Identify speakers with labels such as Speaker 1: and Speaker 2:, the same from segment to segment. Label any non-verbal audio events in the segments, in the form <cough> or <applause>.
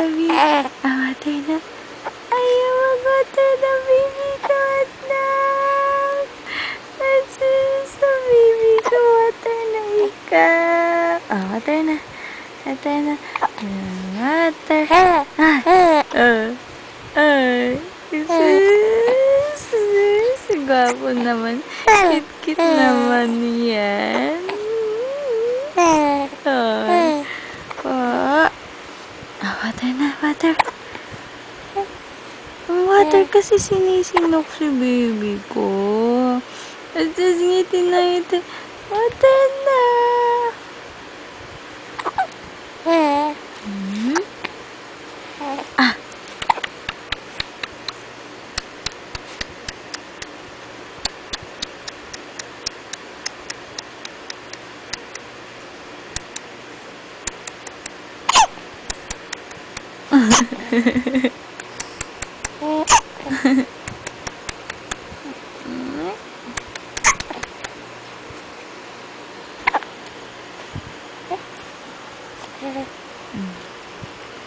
Speaker 1: Ah, water na. Ayaw mag-water na, baby ko, anak. Asus, sa baby ko, water na ikaw. Ah, water na. Water na. Ah, Water. Ah, ah, ay. Sus, sus, gwapo naman. Kit-kit naman yan. Ay. Po. Ah, water. Ang water kasi sinisinok si baby ko. At tapos ngitin na ito. Water na. Hmm? Ah.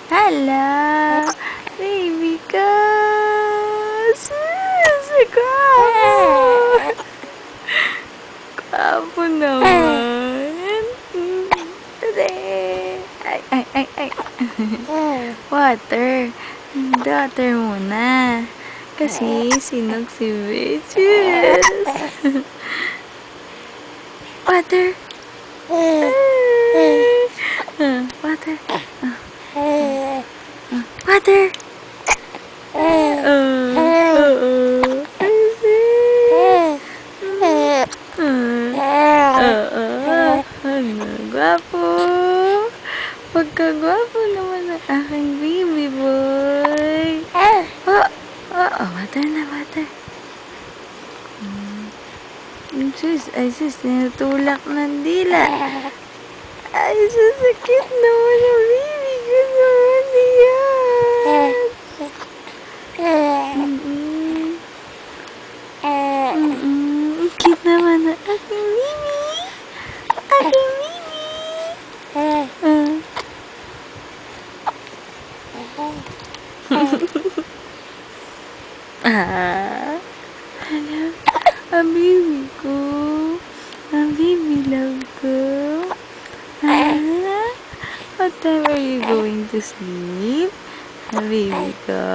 Speaker 1: Hello, baby. Sus, gwapo. Gwapo naman. Ay, ay, ay. <laughs> Water. Water muna. Kasi sinog si Bitches. <laughs> Water. Ah, <laughs> Water. Water. Uh, oo. Oo. Ano, gwapo. Pagkagwapo naman ang aking baby boy. Oh, oh, water na, water. Mm. Sus, ay sus, tinutulak ng dila. <laughs> Ay, sasakit naman ang baby ko naman yan. Mm-mm. Mm-mm. Ang cute naman ang aking Mimi. Aking Mimi. Ah. Ah. Hello. Ang baby ko. Ang baby love ko. Ah. What time are you going to sleep? Ang baby ko.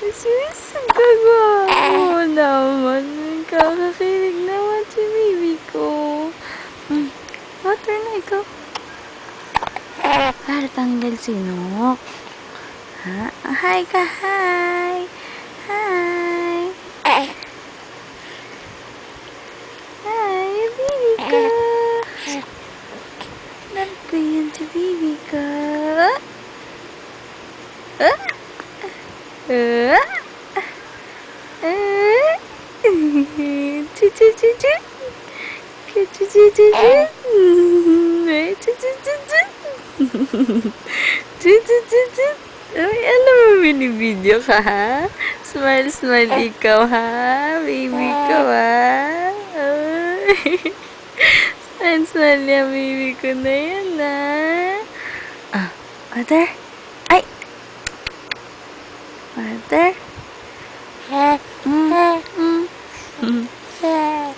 Speaker 1: Sus, ang kagwapo naman. Kakakilig naman si baby ko. Hmm. Water na ikaw. Para tanggal sinok. Ha? Hi ka. Hi. Yan si baby ko. Ah? Ah? Ah? Chu chu chu chu. Chu chu chu chu chu. Eh, chu chu chu chu. Chu chu chu chu. Ay, alam mo, binibideo ka, ha? Smile, smile ikaw, ha? Baby ko, ha? <laughs> Smile, smile yan, baby ko na yan, ha? Ah, water? Ay! Water? Mm, mm, mm.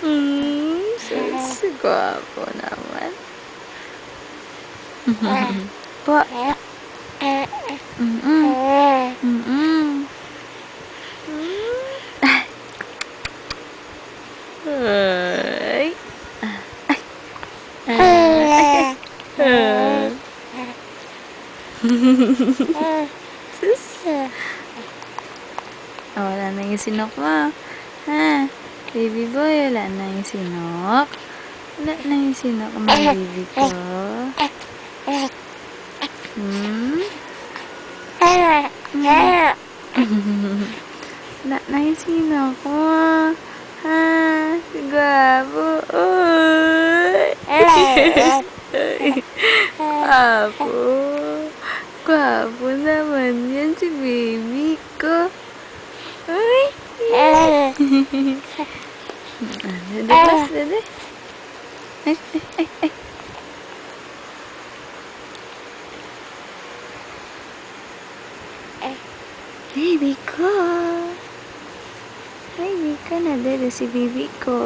Speaker 1: Mm, sus, gwapo naman. po. Mm, mm, mm, mm. Ay. Ah, ay. Ah. Sus. Oh, wala na yung sinok mo. Ha? Baby boy, wala na yung sinok. Wala na yung sinok mo, baby ko. Hmm? <laughs> Wala na yung sinok mo. Ha? Gwapo. Gwapo. <laughs> Gwapo naman yan si baby Dede, pas, dede. Ay, ay, ay. Baby ko. Baby ko na dito si baby ko.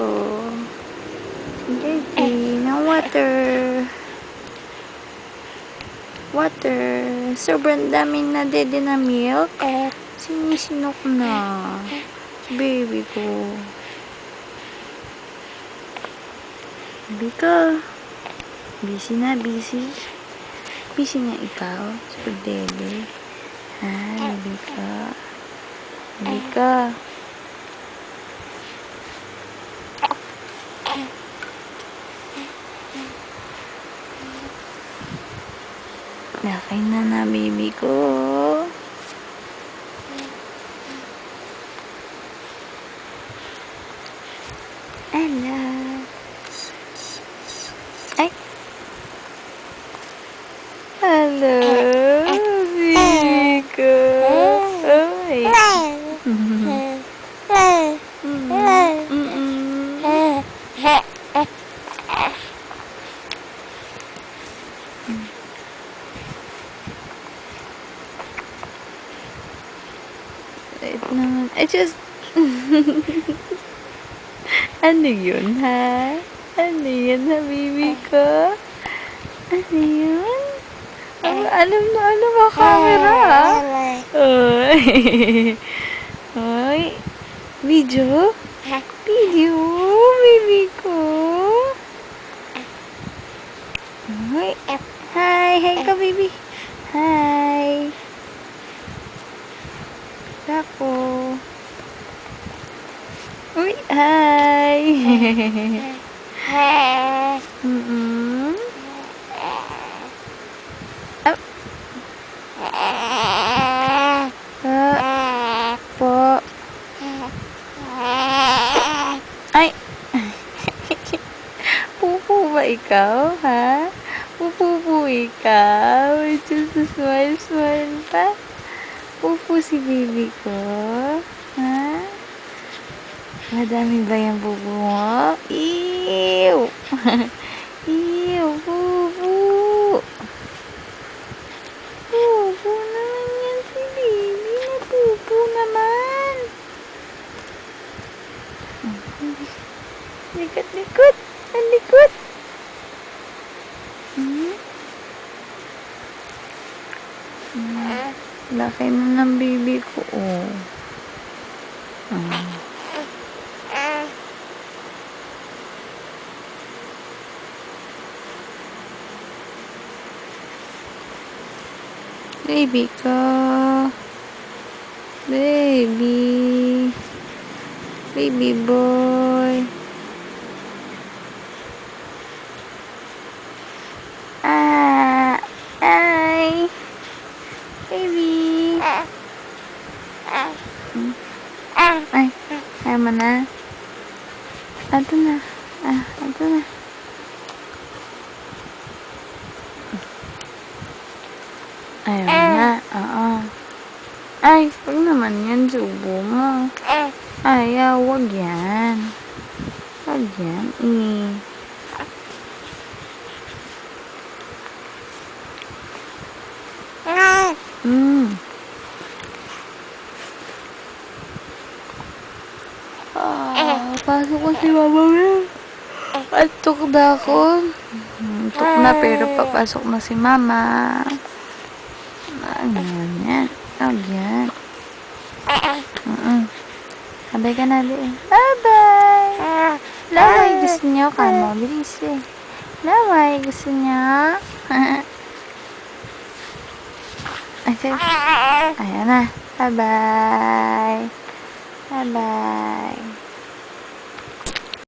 Speaker 1: Baby ng water. Water. Sobrang daming na dede na milk. Sinisinok na. Baby ko. Baby ko. Busy na, busy. Busy na ikaw sa pagdede. Ha, baby ko. Baby ko. Nakain na na, baby ko. Hello. Ay. Hello, baby ko. Ay. Mm-mm. Mm-mm. Wait naman. I just... ano yun, ha? Ano yun, ha, baby ko? Ano yun? Oh, alam na, ano ba, camera, ha? Oy. Oy. Video? Video, baby ko. Oy. Hi, hi ka, baby. Hi. <laughs> ba ikaw, ha? Pupu po ikaw. Just a smile, smile pa. Pupu si baby ko. Madami ba yung mo? Ew! <laughs> Ew, pupu! Pupu naman yan si baby. Napupu naman. Likot, likot. Ang likot. Hmm? Hmm. Laki na ng baby ko, oh. Ah. Baby ko. Baby. Baby boy. Ah. Ay. Baby. Hmm. Ay. Ay mo na. Ato na. Oo. Ay, wag naman yan. Subo mo. Ayaw, wag yan. Wag yan. Eh. Mm. Ah, pasok ko si mama mo. Patok na ako. Hmm, Tok na pero papasok na si mama. Ano yan? Wag yan. Mm-mm. Sabay ka na din. Bye-bye! Laway, gusto niyo ka mo. Bilis eh. Laway, gusto niyo? <laughs> Ay, sige. Ayan na. Bye-bye. Bye-bye.